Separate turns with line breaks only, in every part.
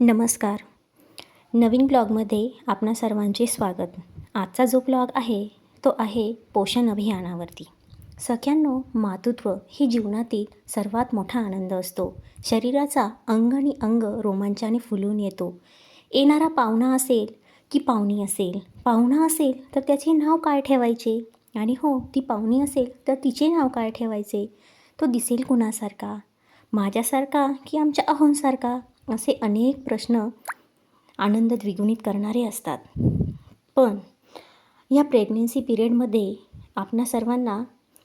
नमस्कार. नवीन ब्लॉगमध्ये आपणा सर्वांचे स्वागत. आजचा जो ब्लॉग आहे तो आहे पोषण अभियानावरती. सख्यांनो मातृत्व ही जीवनातील सर्वात मोठा आनंद असतो. शरीराचा अंग आणि अंग रोमांचाने फुलून येतो. येणारा पाहुणा असेल की पाहुणी असेल? पाहुणा असेल तर त्याचे नाव काय ठेवायचे? आणि हो ती पाहुणी असेल तर तिचे नाव काय ठेवायचे? तो दिसेल कुणासारखा? माझ्यासारखा की आमच्या अहोंसारखा? असे अनेक प्रश्न आनंद द्विगुणित करणारे असतात. पण या प्रेग्नेन्सी पिरियडमध्ये आपणा सर्वांना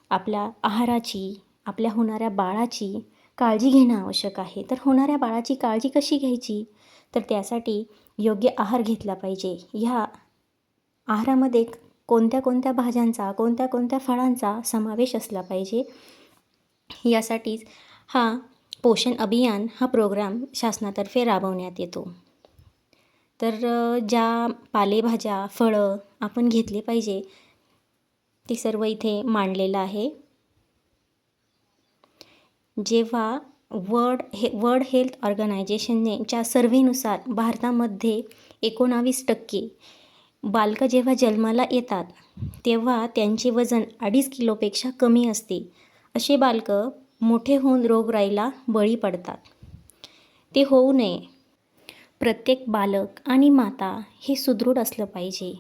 आपल्या आहाराची आपल्या होणाऱ्या बाळाची काळजी घेणं आवश्यक आहे. तर होणाऱ्या बाळाची काळजी कशी घ्यायची? तर त्यासाठी योग्य आहार घेतला पाहिजे. ह्या आहारामध्ये कोणत्या कोणत्या भाज्यांचा कोणत्या कोणत्या फळांचा समावेश असला पाहिजे? यासाठीच हा पोषण अभियान हा प्रोग्राम शासनातर्फे राबवण्यात येतो. तर ज्या पालेभाज्या फळं आपण घेतले पाहिजे ते सर्व इथे मांडलेलं आहे. जेव्हा वर्ल्ड हे वर्ल्ड हेल्थ ऑर्गनायझेशननेच्या सर्व्हेनुसार भारतामध्ये एकोणावीस टक्के बालकं जेव्हा जन्माला येतात तेव्हा त्यांचे वजन अडीच किलोपेक्षा कमी असते. असे बालकं मोठे होऊन रोगराईला बळी पडतात. ते होऊ नये. प्रत्येक बालक आणि माता हे सुदृढ असलं पाहिजे.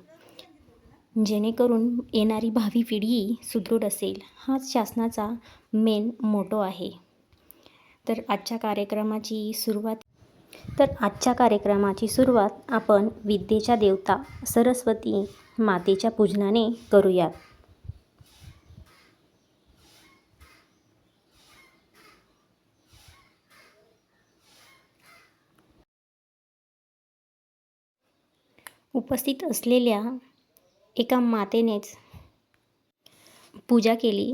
जेणेकरून येणारी भावी पिढी सुदृढ असेल हाच शासनाचा मेन मोटो आहे. तर आजच्या कार्यक्रमाची सुरुवात तर आजच्या कार्यक्रमाची सुरुवात आपण विद्येच्या देवता सरस्वती मातेच्या पूजनाने करूयात. उपस्थित असलेल्या एका मातेनेच पूजा केली.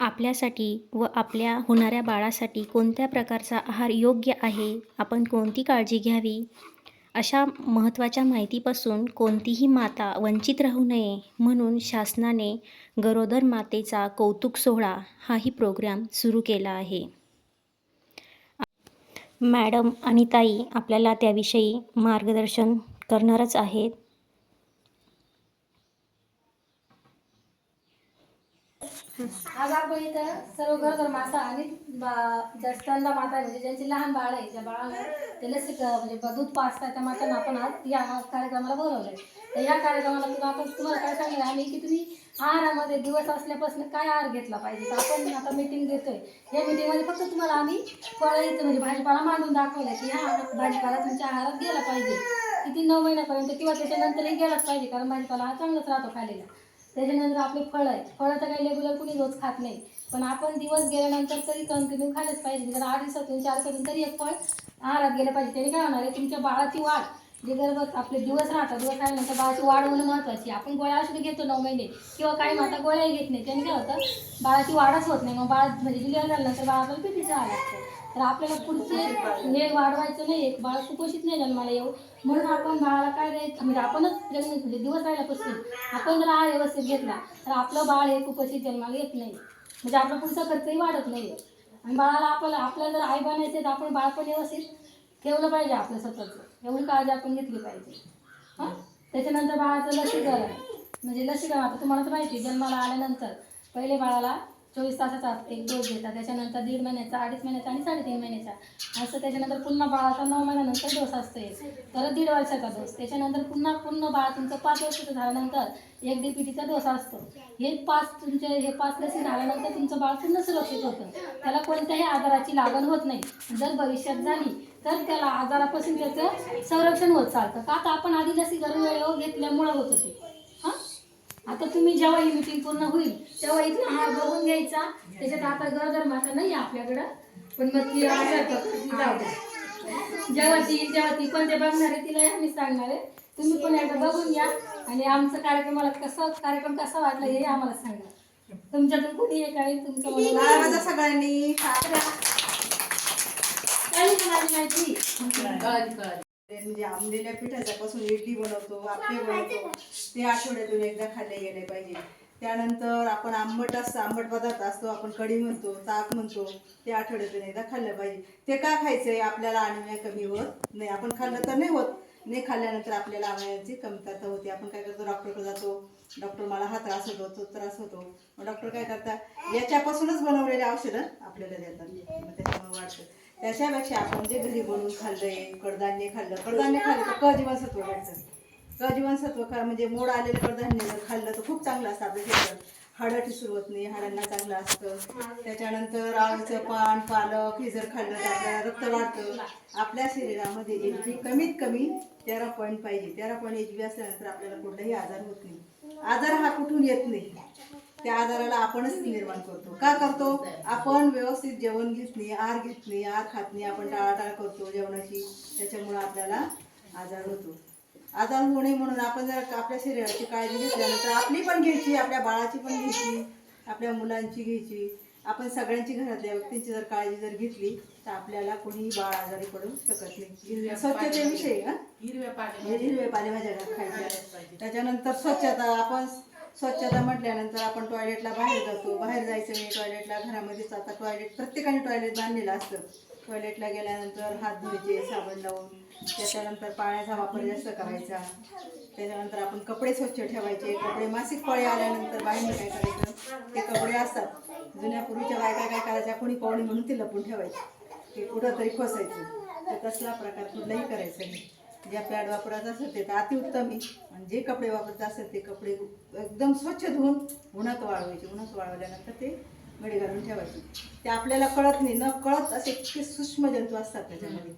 आपल्यासाठी व आपल्या होणाऱ्या बाळासाठी कोणत्या प्रकारचा आहार योग्य आहे? आपण कोणती काळजी घ्यावी? अशा महत्त्वाच्या माहितीपासून कोणतीही माता वंचित राहू नये म्हणून शासनाने गरोदर मातेचा कौतुक सोहळा हाही प्रोग्राम सुरू केला आहे. मॅडम आणि ताई आपल्याला त्याविषयी मार्गदर्शन करणारच आहेत.
आज आपण इथं सर्व गरोदर माता आणि बा- ज्या स्तनदा माता म्हणजे ज्यांची लहान बाळ आहे ज्या बाळाला ते लसिक म्हणजे ब- दूध पाचतात त्या मातांना आपण आज या कार्यक्रमाला बोलवलंय. तर या कार्यक्रमाला तुला आपण तुम्हाला काय सांगितलं आम्ही की तुम्ही आहारामध्ये दिवस असल्यापासून काय आहार घेतला पाहिजे? तर आपण आता मीटिंग घेतोय. या मीटिंगमध्ये फक्त तुम्हाला आम्ही फळं इथं म्हणजे भाजीपाला मांडून दाखवलं की हा भाजीपाला तुमच्या आहारात गेला पाहिजे. किती नऊ महिन्यापर्यंत किंवा त्याच्यानंतरही गेलाच पाहिजे कारण भाजीपाला हा चांगलाच राहतो खालेला त्याच्यानंतर आपले फळं आहेत. फळं तर काही रेग्युलर कुणी रोज खात नाही. पण आपण दिवस गेल्यानंतर तरी कंटिन्यू खायलाच पाहिजे. जर आठ दिवसातून चार दिवसातून तरी एक फळ आहारात गेलं पाहिजे. त्याने काय होणार आहे? तुमच्या बाळाची वाढ. जे गर्भात आपले दिवस राहतात दिवस राहिल्यानंतर बाळाची वाढ होणं महत्त्वाची आपण गोळ्या औषधी घेतो नऊ महिने. किंवा काही माता गोळ्याही घेत नाही. त्याने काय होतं? बाळाची वाढच होत नाही. मग बाळ म्हणजे डिलिव्हर झाल्यानंतर बाळाला पिठीचं आलं असतं तर आपल्याला पुढचे हे वाढवायचं नाही एक बाळ कुपोषित नाही जन्माला येऊ. म्हणून आपण बाळाला काय द्यायचं म्हणजे आपणच जन्म म्हणजे दिवस राहिल्यापासून. आपण जर आहार व्यवस्थित घेतला तर आपलं बाळ हे कुपोषित जन्माला येत नाही. म्हणजे आपला पुढचा खर्चही वाढत नाही. आणि बाळाला आपल्याला आपल्याला जर आई बनायचे तर आपण बाळ पण व्यवस्थित ठेवलं पाहिजे आपलं स्वतःचं. एवढी काळजी आपण घेतली पाहिजे. हां? त्याच्यानंतर बाळाचं लसीकरण. म्हणजे लसीकरण आता तुम्हाला तर माहिती आहे, जन्माला आल्यानंतर पहिले बाळाला चोवीस तासाचा एक डोस घेतात. त्याच्यानंतर दीड महिन्याचा अडीच महिन्याचा आणि साडेतीन महिन्याचा. असं त्याच्यानंतर पुन्हा बाळाचा नऊ महिन्यानंतर डोस असतो एक तर दीड वर्षाचा डोस त्याच्यानंतर पुन्हा पूर्ण बाळ तुमचं पाच वर्षाचं झाल्यानंतर एक डी पी टीचा डोस असतो. हे पाच तुमचे हे पाच लसी झाल्यानंतर तुमचं बाळ पूर्ण सुरक्षित होतं. त्याला कोणत्याही आजाराची लागण होत नाही. जर भविष्यात झाली तर त्याला आजारापासून त्याचं संरक्षण होत चालतं. का तर आपण आधी लसीकरण वेळेवर घेतल्यामुळं होतं ते आता तुम्ही जेव्हा ही मिटिंग पूर्ण होईल तेव्हा इथला आहार बघून घ्यायचा. त्याच्यात आता गरोदर माता नाही आहे आपल्याकडं. पण मग ती करते, ती. जेव्हा ती पण ते बघणार आहे तिला आम्ही सांगणार आहे. तुम्ही पण एकदा बघून घ्या. आणि आमचं कार्यक्रमाला कसं कार्यक्रम कसा वाटला हे आम्हाला सांगा. तुमच्यातून कुणी एक आहे? तुमचं म्हणून
माझ्या सगळ्यांनी.
माहिती?
म्हणजे आंबलेल्या पिठाच्या पासून इडली बनवतो आपे बनवतो. ते आठवड्यातून एकदा खाल्ले गेले पाहिजे. त्यानंतर आपण आंबट असतं आंबट पदार्थ असतो आपण कढी म्हणतो ताक म्हणतो ते आठवड्यातून एकदा खाल्लं पाहिजे. ते का खायचंय आपल्याला अनिमिया कमी होत? नाही आपण खाल्लं तर नाही होत. नाही खाल्ल्यानंतर आपल्याला अवयवांची कमतरता होते. आपण काय करतो? डॉक्टरकडे जातो. डॉक्टर मला हा त्रास होतो तो त्रास होतो. मग डॉक्टर काय करतात? याच्यापासूनच बनवलेले औषधं आपल्याला देतात. मग त्याच्यामुळे वाढतं. त्याच्यापेक्षा आपण जे घरी बनवून खाल्लंय कडधान्य खाल्लं कडधान्य खाल्लं तर क जीवनसत्व भेटतं. क जीवनसत्व खा म्हणजे मोड आलेलं कडधान्य जर खाल्लं तर खूप चांगलं असतं आपलं शरीरात हाडं ठिसूर होत नाही हाडांना चांगलं असतं. त्याच्यानंतर आळूचं पान पालक हे जर खाल्लं तर आपल्याला रक्त वाढतं. आपल्या शरीरामध्ये एच बी कमीत कमी तेरा पॉईंट पाहिजे. तेरा पॉईंट एच बी असल्यानंतर आपल्याला कुठलाही आजार होत नाही. आजार हा कुठून येत नाही. त्या आजाराला आपणच निर्माण करतो. का करतो? आपण व्यवस्थित जेवण घेत नाही आहार घेत नाही आहार खात नाही आपण टाळाटाळ करतो जेवणाची. त्याच्यामुळं आपल्याला आजार होतो. आजार होऊ नये म्हणून आपण जर आपल्या शरीराची काळजी घेतल्यानंतर आपली पण घ्यायची आपल्या बाळाची पण घ्यायची आपल्या मुलांची घ्यायची. आपण सगळ्यांची घरातल्या व्यक्तींची जर काळजी जर घेतली तर आपल्याला कोणीही बाळ आजारी पडू शकत नाही. स्वच्छतेविषयी
हिरव्या
पालेभाज्या खायच्या. त्याच्यानंतर स्वच्छता आपण स्वच्छता म्हटल्यानंतर आपण टॉयलेटला बाहेर जातो. बाहेर जायचं नाही टॉयलेटला घरामध्येच आता टॉयलेट प्रत्येकाने टॉयलेट बांधलेलं असतं. टॉयलेटला गेल्यानंतर हात धुवायचे साबण लावून. त्याच्यानंतर पाण्याचा वापर जास्त करायचा. त्याच्यानंतर आपण कपडे स्वच्छ ठेवायचे. कपडे मासिक पाळी आल्यानंतर बाईने काय करायचं? ते कपडे असतात. जुन्या पूर्वीच्या बायका काय करायच्या? कोणी पाहुणे म्हणून ते लपून ठेवायचे. ते कुठंतरी खोसायचं. तर तसला प्रकार कुठलाही करायचा नाही. ज्या पॅड वापरायचं असेल ते तर अतिउत्तम आहे. आणि जे कपडे वापरत असेल ते कपडे एकदम स्वच्छ धुवून उन्हात वाळवायचे. उन्हात वाळवल्यानंतर ते घडी घालून ठेवायचे. ते आपल्याला कळत नाही. न कळत असे इतके सूक्ष्म जंतू असतात त्याच्यामध्ये.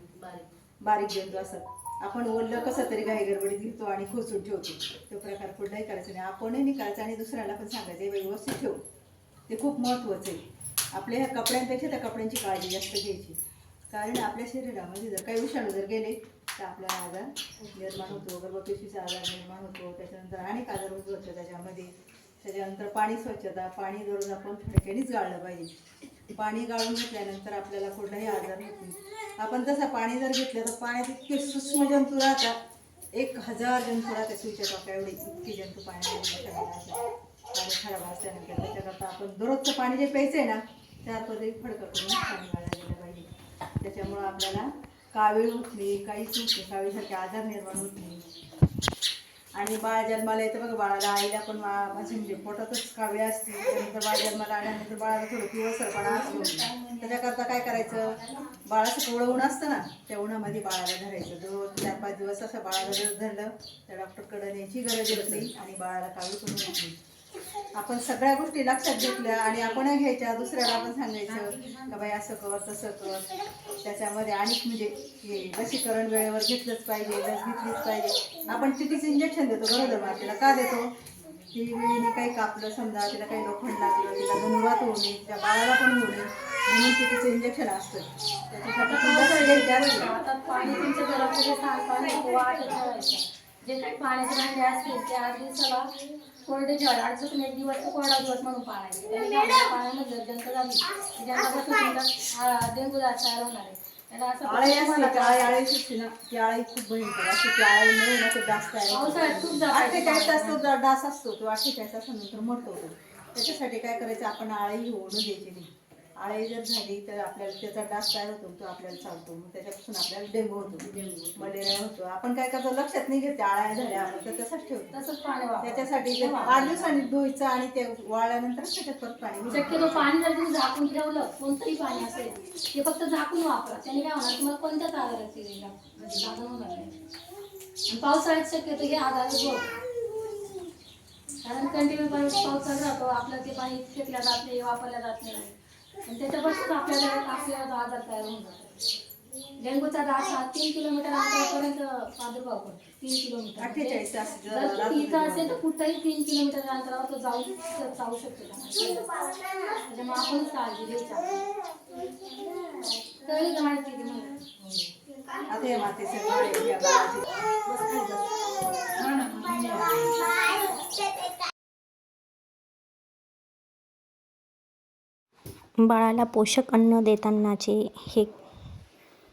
बारीक जंतू असतात. आपण ओढलं कसं तरी घाई गडबडीत घेतो आणि खोचून ठेवतो. तो प्रकार कुठलाही करायचा नाही. आपणही नाही करायचा आणि दुसऱ्याला पण सांगायचं व्यवस्थित ठेव. ते खूप महत्त्वाचं आहे. आपल्या ह्या कपड्यांपेक्षा त्या कपड्यांची काळजी जास्त घ्यायची. कारण आपल्या शरीरामध्ये जर काही विषाणू जर गेले तर आपल्याला आजार निर्माण होतो. गर्भपेशीचा आजार निर्माण होतो. त्याच्यानंतर अनेक आजार होतो त्याच्यामध्ये. त्याच्यानंतर पाणी स्वच्छता पाणी दररोज आपण फडक्यानेच गाळलं पाहिजे. पाणी गाळून घेतल्यानंतर आपल्याला कुठलाही आजार होत नाही. आपण तसं पाणी जर घेतलं तर पाण्यात इतके सूक्ष्म जंतू राहतात. एक हजार जंतू राहतात सुईच्या टोका एवढे इतके जंतू पाण्यामध्ये पाणी खराब असल्यानंतर त्याच्याकरता आपण दररोजचं पाणी जे प्यायचं आहे ना त्या पद्धती फडकं करून पाणी त्याच्यामुळं आपल्याला कावीळ उठली काहीच होत नाही. कावीळसारखे आजार निर्माण होत नाही. आणि बाळ जन्माला येतं बघा बाळाला आईला पण मा- म्हणजे पोटातच कावी असते. त्यानंतर बाळ जन्माला आल्यानंतर बाळाला थोडं पिवळसरपणा असतो. त्याच्याकरता काय करायचं? बाळाचं कोवळं ऊन असतं ना त्या उन्हामध्ये बाळाला धरायचं. दररोज चार पाच दिवस असं बाळाला जर धरलं तर डॉक्टरकडे न्यायची गरज होती आणि बाळाला कावी पण होत आपण सगळ्या गोष्टी लक्षात घेतल्या आणि आपण घ्यायच्या दुसऱ्याला आपण सांगायचं का बाई असं कर तसं कर. त्याच्यामध्ये अनेक म्हणजे हे लसीकरण वेळेवर घेतलंच पाहिजे लस घेतलीच पाहिजे. आपण टीटीचं इंजेक्शन देतो बरोबर मातेला का देतो? ती वेळीने काही कापलं समजा तिला काही लोखंड लागलं तिला धनुर्वात होऊ नये त्या बाळाला पण होऊ नये म्हणून टीटीचं इंजेक्शन असतं. त्याच्यासाठी
आता पाणी जे काही पाण्याचे भांडे असतील ते आधी दिवसाला कोरडे ठेवायचे आठवड्यातून एक दिवस तो कोरडा दिवस म्हणून पाळायचे. पाण्यामध्ये जर जंत झाली आ, डेंगू जास्त तयार होणार आहे.
डास. अठ्ठेचाळीस तास असतो तो अठ्ठेचाळीस तासानंतर मरतो तो. त्याच्यासाठी काय करायचं आपण आळी ओढून द्यायची नाही. आळी जर झाली तर आपल्याला त्याचा डास तयार होतो? तो आपल्याला चालतो. मग त्याच्यापासून आपल्याला डेंगू होतो. मलेरिया होतो. आपण काय करतो? लक्षात नाही घेते आळ्या झाल्या आपण तर तसंच ठेवतो.
तसंच पाणी.
त्याच्यासाठी आठ दिवसांनी धुवायचं आणि ते वाळल्यानंतर त्याच्यात परत पाणी.
शक्यतो पाणी जर तुम्ही झाकून ठेवलं कोणतंही पाणी असेल ते फक्त झाकून वापरा. त्याने काय होणार? तुम्हाला कोणत्याच आजाराची म्हणजे लागण होणार नाही. आणि पावसाळ्यात शक्यतो हे आजार होत कारण कंटिन्यू पाऊस पावसाळ्यात राहतो आपलं ते पाणी फेकल्या जात नाही वापरल्या जात नाही. आणि त्याच्यापासून आपल्याला आपल्याला तो आजार तयार होऊन जातो. डेंग्यूचा डास हा तीन किलोमीटर अंतरापर्यंत प्रादुर्भाव करतो. तीन किलोमीटर.
अठ्ठेचाळीस तास
जर तो इथं असेल तर कुठंही तीन किलोमीटर अंतरावर तो जाऊ जाऊ शकतो. त्याच्यामुळे आपणच काळजी घ्यायची कळली का माहिती ती मला
आता या मातीचे गोळे, या बाळाचे- बस खाली बस.
बाळाला पोषक अन्न देतानाचे हे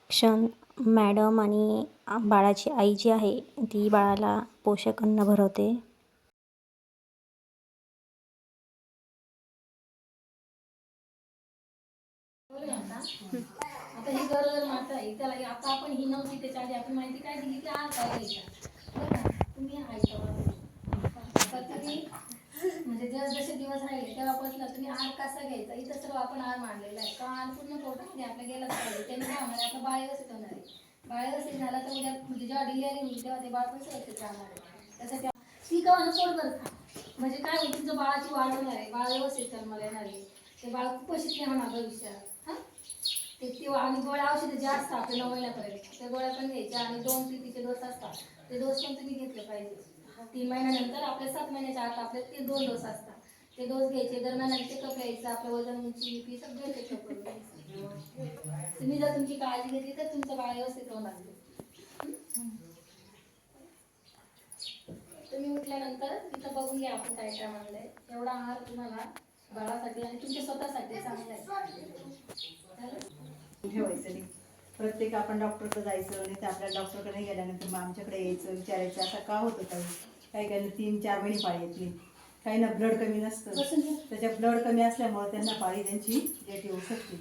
क्षण मॅडम आणि बाळाची आई जी आहे ती बाळाला पोषक अन्न भरवते.
म्हणजे जस जसे दिवस राहिले तेव्हापासून तुम्ही आर कसा घ्यायचा? इथं सर्व आपण आर मांडलेला आहे. का आर पूर्ण पोटामध्ये म्हणजे आपल्या गेलाच पाहिजे. त्याने काय होणार आहे आपलं बाळ व्यवस्थित होणार आहे. बाळ व्यवस्थित झाला तर उद्या म्हणजे जेव्हा डिलिव्हरी होईल तेव्हा ते बाळ पण सुरक्षित राहणार आहे. त्यासाठी ती का पोट बरं म्हणजे काय होईल तुमचं बाळाची वाढ होणार आहे. बाळ व्यवस्थित जन्माला येणार आहे. ते बाळ खूप शिकले होणार भविष्यात. हां? ते ते आणि गोळ्या औषधं जे असतात आपल्या नऊ महिन्यापर्यंत त्या गोळ्या पण घ्यायच्या आणि दोन प्रीतीचे डोस असतात. ते डोस पण तुम्ही घेतले पाहिजे. तीन महिन्यानंतर आपल्या सात महिन्याच्या आत आपले ते दोन डोस असतात. ते डोस घ्यायचे दरम्यान चेकअप घ्यायचं आपलं वजन उंची बी सगळं चेकअप करून घ्यायचं. तुम्ही जर तुमची काळजी घेतली तर तुमचं बाळ व्यवस्थित होणार तुम्ही उठल्यानंतर तिथं बघून घ्या आपण काय काय म्हणलंय. एवढा आहार तुम्हाला बाळासाठी आणि तुमच्या स्वतःसाठी चांगला आहे.
ठेवायचं. प्रत्येक आपण डॉक्टरकडे जायचं नाही तर आपल्या डॉक्टरकडे गेल्यानंतर मग आमच्याकडे यायचं विचारायचं असं का होतं काही काही काही तीन चार महिने पाळी येत नाही. काही ना ब्लड कमी नसतं. त्याच्या ब्लड कमी असल्यामुळे त्यांना पाळी त्यांची लेट येऊ शकते.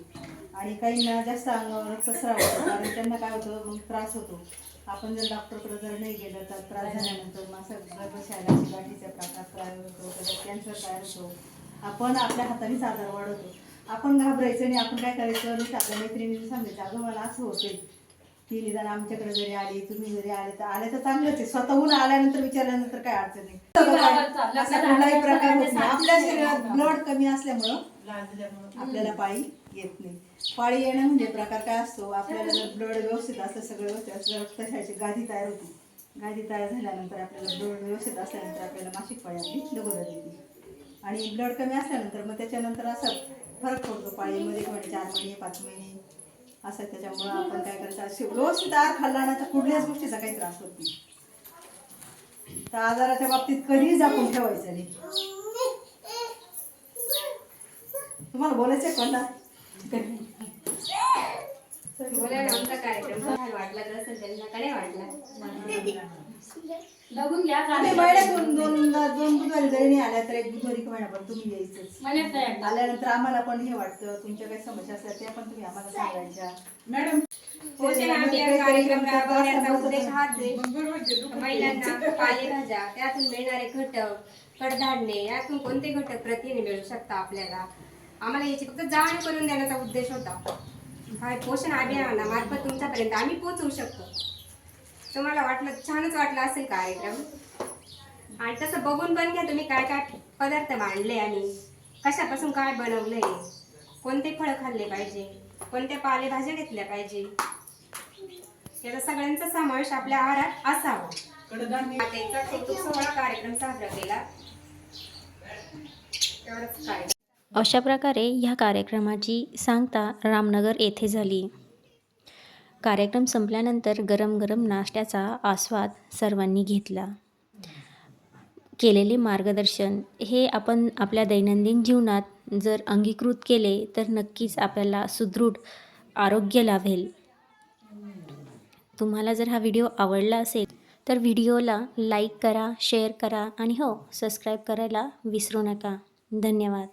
आणि काहींना जास्त अंगावर रक्तस्राव होतो कारण त्यांना काय होतं मग त्रास होतो. आपण जर डॉक्टरकडे जर नाही गेलं तर त्रास झाल्यानंतर मग असं गर्भशयालाची गाठीचा प्रकार तयार होतो त्याच्यात कॅन्सर तयार होतो. आपण आपल्या हातानेच आजार वाढवतो. आपण घाबरायचं आणि आपण काय करायचं? नाही तर आपल्या मैत्रिणीने सांगायचं अगं मला असं होते ती निदान आमच्याकडे जरी आली तुम्ही जरी आले तर आले तर चांगलंच आहे. स्वतःहून आल्यानंतर विचारल्यानंतर काय अडचण नाही. असा कुठलाही प्रकार होत नाही. आपल्या शरीरात ब्लड कमी असल्यामुळं आपल्याला पाळी येत नाही. पाळी येणं म्हणजे प्रकार काय असतो? आपल्याला जर ब्लड व्यवस्थित असतं सगळं व्यवस्थित असलं रक्तशाची गादी तयार होती. गादी तयार झाल्यानंतर आपल्याला ब्लड व्यवस्थित असल्यानंतर आपल्याला मासिक पाळी आपली लगोदर येते आणि ब्लड कमी असल्यानंतर मग त्याच्यानंतर असं फरक पडतो. पाळीमध्ये म्हणजे चार महिने पाच महिने. असं त्याच्यामुळं आपण काय करायचं? रोज आहार खाल्ला ना तर कुठल्याच गोष्टीचा काही त्रास होत नाही. तर आजाराच्या बाबतीत कधीही जापून ठेवायचं नाही. तुम्हाला बोलायचं आहे कोणता
बोला ना आमचा कार्यक्रम. वाटला तसं त्यांना काय नाही वाटला?
बघून घ्या
आम्ही महिन्यातून दोन दोन बुधवारी जरी नाही आल्या तर एक बुधवारी का महिना पण तुम्ही यायचंच.
महिन्यात तयार
आल्यानंतर आम्हाला पण हे वाटतं तुमच्या काही समस्या असल्या त्या पण तुम्ही आम्हाला सांगायच्या. मॅडम
पोषण अभियान कार्यक्रम राबवण्याचा उद्देश हाच आहे. महिलांना पालेभाज्या त्यातून मिळणारे घटक कडधान्ये यातून कोणते घटक प्रथिने मिळू शकता आपल्याला? आम्हाला याची फक्त जाण करून देण्याचा उद्देश होता. काय पोषण अभियानामार्फत तुमच्यापर्यंत आम्ही पोहोचवू शकतो. तुम्हाला वाटलं छानच वाटलं असेल कार्यक्रम. आणि तसं बघून पण घ्या तुम्ही काय काय पदार्थ मांडले आणि कशापासून काय बनवलंय. कोणते फळं खाल्ले पाहिजे कोणत्या पालेभाज्या घेतल्या पाहिजे. याचा सगळ्यांचा समावेश आपल्या आहारात असावा. मातेचा कौतुक सोहळा कार्यक्रम साजरा केला. एवढंच काय.
अशा प्रकारे ह्या कार्यक्रमाची सांगता रामनगर येथे झाली. कार्यक्रम संपल्यानंतर गरम गरम नाश्त्याचा आस्वाद सर्वांनी घेतला. केलेले मार्गदर्शन हे आपण आपल्या दैनंदिन जीवनात जर अंगीकृत केले तर नक्कीच आपल्याला सुदृढ आरोग्य लाभेल. तुम्हाला जर हा व्हिडिओ आवडला असेल तर व्हिडिओला लाईक करा शेअर करा आणि हो सबस्क्राईब करायला विसरू नका. धन्यवाद.